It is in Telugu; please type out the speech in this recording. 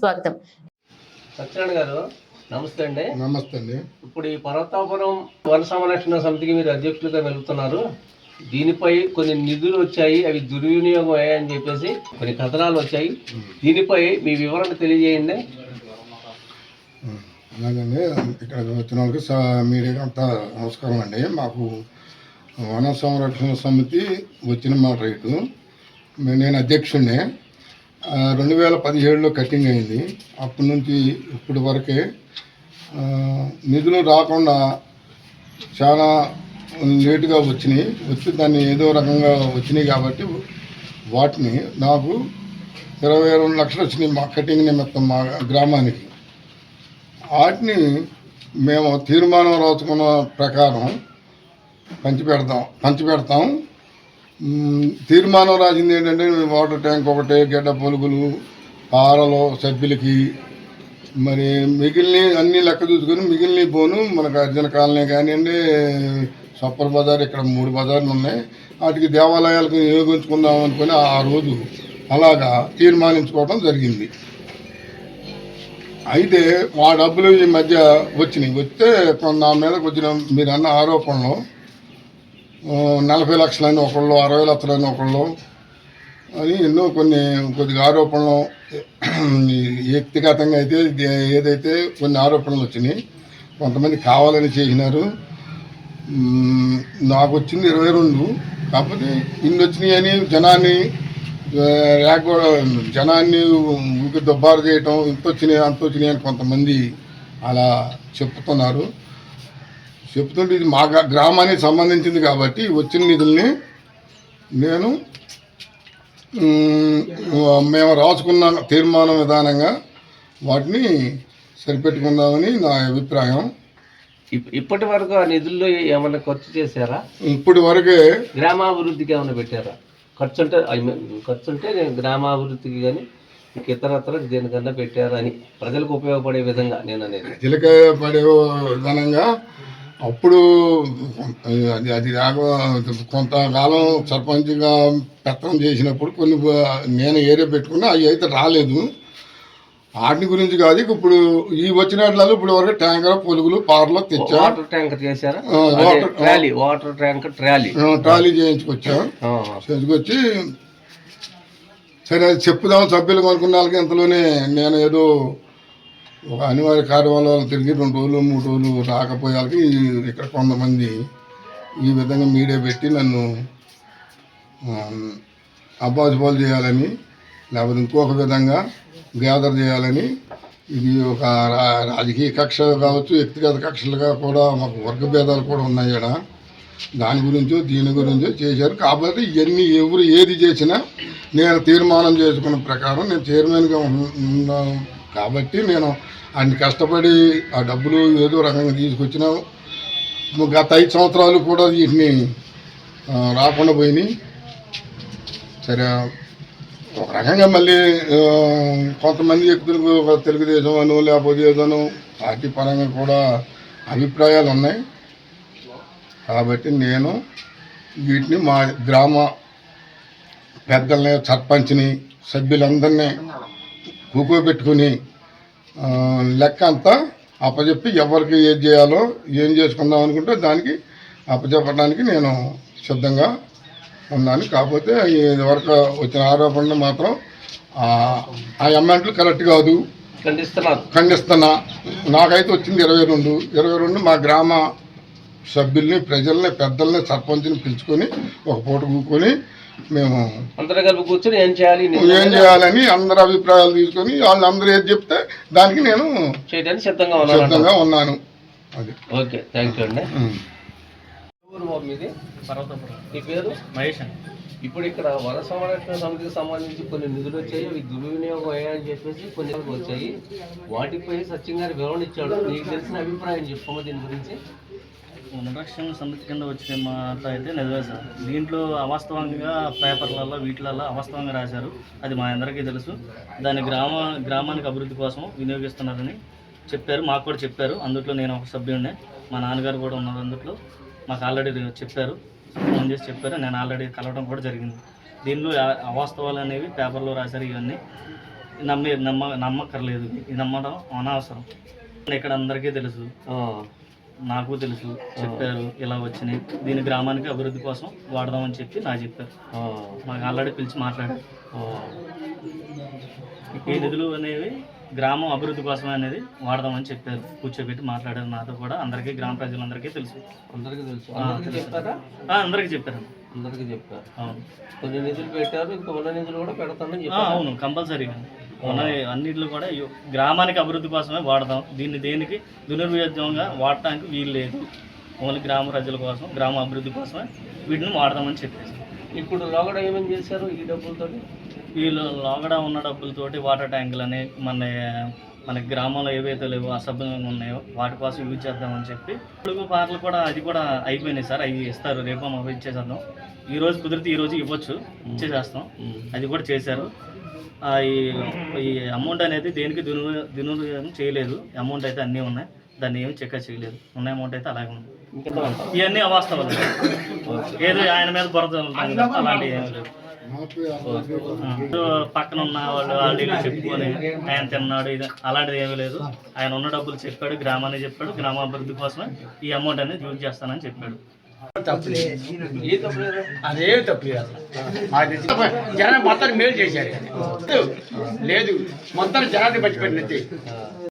స్వాగతం సత్యనారాయణ గారు నమస్తే అండి. నమస్తే అండి. ఇప్పుడు ఈ పర్వతాపురం వన సంరక్షణ సమితికి మీరు అధ్యక్షులుగా వెళ్తున్నారు. దీనిపై కొన్ని నిధులు వచ్చాయి అవి దుర్వినియోగం అయ్యాయని చెప్పేసి కొన్ని కథనాలు వచ్చాయి. దీనిపై మీ వివరణ తెలియజేయండి. అలాగండి ఇక్కడ వచ్చిన వాళ్ళకి స- మీడియాకి అంతా నమస్కారం అండి. మాకు వన సంరక్షణ సమితి వచ్చిన మాట రేటు మే- నేను అధ్యక్షుడిని రెండు వేల పదిహేడులో కటింగ్ అయింది. అప్పటి నుంచి ఇప్పటి వరకే నిధులు రాకుండా చాలా లేటుగా వచ్చినాయి. వచ్చి దాన్ని ఏదో రకంగా వచ్చినాయి కాబట్టి వాటిని నాకు ఇరవై రెండు లక్షలు వచ్చినాయి మా కటింగ్ నిమిత్తం మా గ్రామానికి. వాటిని మేము తీర్మానం రాసుకున్న ప్రకారం పంచిపెడతాం పంచిపెడతాం. తీర్మానం రాసింది ఏంటంటే వాటర్ ట్యాంక్ ఒకటే గడ్డ పొలుగులు పారలు సభ్యులకి మరి మిగిలిన అన్ని లెక్క చూసుకొని మిగిలిన పోను మనకు అర్జున కాలనీ కానివ్వండి సప్పర్ బజార్ ఇక్కడ మూడు బజార్లు ఉన్నాయి. వాటికి దేవాలయాలకు వినియోగించుకుందాం అనుకుని ఆ రోజు అలాగా తీర్మానించుకోవడం జరిగింది. అయితే ఆ డబ్బులు ఈ మధ్య వచ్చినాయి. వస్తే నా మీదకి వచ్చిన మీరు అన్న ఆరోపణలు నలభై లక్షలని ఒకళ్ళు అరవై లక్షలని ఒకళ్ళు. అని ఎన్నో కొన్ని కొద్దిగా ఆరోపణలు వ్యక్తిగతంగా అయితే ఏదైతే కొన్ని ఆరోపణలు వచ్చినాయి కొంతమంది కావాలని చేసినారు. నాకు వచ్చింది ఇరవై రెండు కాకపోతే ఇన్ని వచ్చినాయి అని జనాన్ని ఆ, రేగ జనాన్ని ఊరికి దుబ్బారు చేయటం ఇంత వచ్చినాయి అంత వచ్చినాయి అని కొంతమంది అలా చెప్తున్నారు. చెప్తుంటే ఇది మా గ్రా- గ్రామానికి సంబంధించింది కాబట్టి వచ్చిన నిధుల్ని నేను మ్మ్, రాసుకున్న తీర్మానం విధానంగా వాటిని సరిపెట్టుకుందామని నా అభిప్రాయం. ఇప్- ఇప్పటి వరకు ఆ నిధుల్లో ఏమైనా ఖర్చు చేశారా? ఇప్పటి వరకే గ్రామాభివృద్ధికి ఏమైనా పెట్టారా? ఖర్చు అంటే ఖర్చు అంటే నేను గ్రామాభివృద్ధికి కానీ ఇతరత్ర దేనికన్నా పెట్టారా అని ప్రజలకు ఉపయోగపడే విధంగా నేను అనేది చిలక పడే విధానంగా అప్పుడు అది రాక కొంతకాలం సర్పంచ్గా పెత్తనం చేసినప్పుడు కొన్ని నేను ఏరియా పెట్టుకున్నా అవి అయితే రాలేదు. వాటి గురించి కాదు ఇప్పుడు ఈ వచ్చినట్లలో ఇప్పుడు వరకు ట్యాంకర్ పొలుగులు పార్లో తెచ్చా. వాటర్ ట్యాంకర్ చేశారా? Trolley water tanker trolley. Trolley చేయించుకొచ్చా. చేసుకొచ్చి సరే అది చెప్పుదాం సభ్యులకు అనుకున్న వాళ్ళకి ఇంతలోనే నేను ఏదో ఒక అనివార్య కార్యక్రమాలు తిరిగి రెండు రోజులు మూడు రోజులు రాకపోయాలకి ఇక్కడ కొంతమంది ఈ విధంగా మీడియా పెట్టి నన్ను అబ్బాజుబాలు చేయాలని లేకపోతే ఇంకొక విధంగా గ్యాదర్ చేయాలని ఇది ఒక రా- రాజకీయ కక్ష కావచ్చు వ్యక్తిగత కక్షలుగా కూడా మాకు వర్గ భేదాలు కూడా ఉన్నాయి ఇక్కడ దాని గురించో దీని గురించో చేశారు. కాబట్టి ఇవన్నీ ఎవరు ఏది చేసినా నేను తీర్మానం చేసుకున్న ప్రకారం నేను చైర్మన్గా ఉన్న ఉన్నాను కాబట్టి నేను అన్ని కష్టపడి ఆ డబ్బులు ఏదో రకంగా తీసుకొచ్చినా గత ఐదు సంవత్సరాలు కూడా వీటిని రాకుండా పోయినాయి. సరే ఒక రకంగా మళ్ళీ కొంతమంది వ్యక్తులకు ఒక తెలుగుదేశం అను లేకపోతే ఏదోను పార్టీ పరంగా కూడా అభిప్రాయాలు ఉన్నాయి. కాబట్టి నేను వీటిని మా గ్రామ పెద్దల్ని సర్పంచ్ని సభ్యులందరినీ కూకోబెట్టుకుని ఆ, లెక్క అంతా అప్పచెప్పి ఎవరికి ఏది చేయాలో ఏం చేసుకుందాం అనుకుంటే దానికి అప్పచెప్పడానికి నేను సిద్ధంగా ఉన్నాను. కాకపోతే ఇది వరకు వచ్చిన ఆరోపణలు మాత్రం ఆ, అమౌంట్లు కరెక్ట్ కాదు. ఖండిస్తున్నారు ఖండిస్తున్నా. నాకైతే వచ్చింది ఇరవై రెండు. ఇరవై రెండు మా గ్రామ సభ్యుల్ని ప్రజల్ని పెద్దల్ని సర్పంచ్ని పిలుచుకొని ఒక పూట కూకొని మేము అందరూ కలిపి కూర్చొని ఏం చేయాలి ఏం చేయాలని అందరి అభిప్రాయాలు తీసుకొని వాళ్ళందరూ ఏది చెప్తే దానికి నేను చేయడానికి సిద్ధంగా ఉన్నారు సిద్ధంగా ఉన్నాను. అది. ఓకే థ్యాంక్ యూ అండి. మీది? మీ పేరు? మహేష్ అండి. ఇప్పుడు ఇక్కడ వన సంరక్షణ సమితికి సంబంధించి కొన్ని నిధులు వచ్చాయి. అవి దుర్వినియోగం అయ్యాయని చెప్పేసి కొన్ని వచ్చాయి. వాటిపై సత్యం గారు వివరణ ఇచ్చాడు. నీకు తెలిసిన అభిప్రాయం చెప్పమ్మా దీని గురించి. వనరక్షణ సమితి కింద వచ్చిన మాట అయితే నిజమే సార్. దీంట్లో అవాస్తవంగా పేపర్లలో వీటిలలో అవాస్తవంగా రాశారు. అది మా అందరికీ తెలుసు. దాన్ని గ్రామ గ్రామానికి అభివృద్ధి కోసం వినియోగిస్తున్నారని చెప్పారు. మాకు కూడా చెప్పారు. అందుట్లో నేను ఒక సభ్యుడినే. మా నాన్నగారు కూడా ఉన్నారు అందుట్లో. మాకు ఆల్రెడీ చెప్పారు. ఫోన్ చేసి చెప్పారు. నేను ఆల్రెడీ కలవడం కూడా జరిగింది. దీనిలో అవాస్తవాలు అనేవి పేపర్లో రాశారు. ఇవన్నీ నమ్మి నమ్మ నమ్మక్కర్లేదు. ఇది నమ్మడం అనవసరం. ఇక్కడ అందరికీ తెలుసు. నాకు తెలుసు. చెప్పారు. ఇలా వచ్చినాయి. దీని గ్రామానికి అభివృద్ధి కోసం వాడదామని చెప్పి నాకు చెప్పారు. మాకు ఆల్రెడీ పిలిచి మాట్లాడారు. ఈ నిధులు అనేవి గ్రామం అభివృద్ధి కోసం అనేది వాడదామని చెప్పారు. కూర్చోబెట్టి మాట్లాడారు. నాతో కూడా అందరికీ గ్రామ ప్రజలందరికీ తెలుసు. అందరికీ తెలుసు. అందరికీ చెప్పారా? అందరికీ చెప్పారు. అవును. కొన్ని నిధులు పెట్టారు. ఇంకా ఉన్న నిధులు కూడా పెడతానని అవును. కంపల్సరీగా. ఉన్న అన్నింటిలో కూడా గ్రామానికి అభివృద్ధి కోసమే వాడదాం దీన్ని దేనికి? దుర్వినియోగంగా వాడటానికి వీలు లేదు. ఓన్లీ గ్రామ ప్రజల కోసం గ్రామ అభివృద్ధి కోసమే వీటిని వాడదామని చెప్పేసి. ఇప్పుడు లోగడ ఏమేమి చేశారు ఈ డబ్బులతో వీళ్ళు లోగడ ఉన్న డబ్బులతోటి వాటర్ ట్యాంకులు అని మన మన గ్రామంలో ఏవైతే లేవో అసభ్యంగా ఉన్నాయో వాటి కోసం యూజ్ చేద్దామని చెప్పి ఇప్పుడు పాటలు కూడా అది కూడా అయిపోయినాయి సార్. అవి ఇస్తారు. రేపు మాకు ఇచ్చేసేద్దాం. ఈ రోజు కుదిరితే ఈ రోజు ఇవ్వచ్చు. ఇచ్చేసేస్తాం. అది కూడా చేశారు. ఈ ఈ అమౌంట్ అనేది దేనికి దుర్వి దుర్వినియోగం చేయలేదు. అమౌంట్ అయితే అన్నీ ఉన్నాయి. దాన్ని ఏమి చెక్క చేయలేదు. ఉన్న అమౌంట్ అయితే అలాగే ఉంది. ఇవన్నీ అవాస్తవాలు. ఏదో ఆయన మీద బురద తప్ప అలాంటివి ఏమీ లేదు పక్కన ఉన్న వాళ్ళు వాళ్ళు వీళ్ళు చెప్పుకొని ఆయన తిన్నాడు ఇది అలాంటిది ఏమీ లేదు. ఆయన ఉన్న డబ్బులు చెప్పాడు గ్రామాన్ని చెప్పాడు గ్రామాభివృద్ధి కోసమే ఈ అమౌంట్ అనేది యూజ్ చేస్తానని చెప్పాడు. ఏ తప్పు లేదు. అదేం జనం మొత్తాన్ని మేలు చేశారు లేదు మొత్తం జనాన్ని పచ్చిపెట్టినది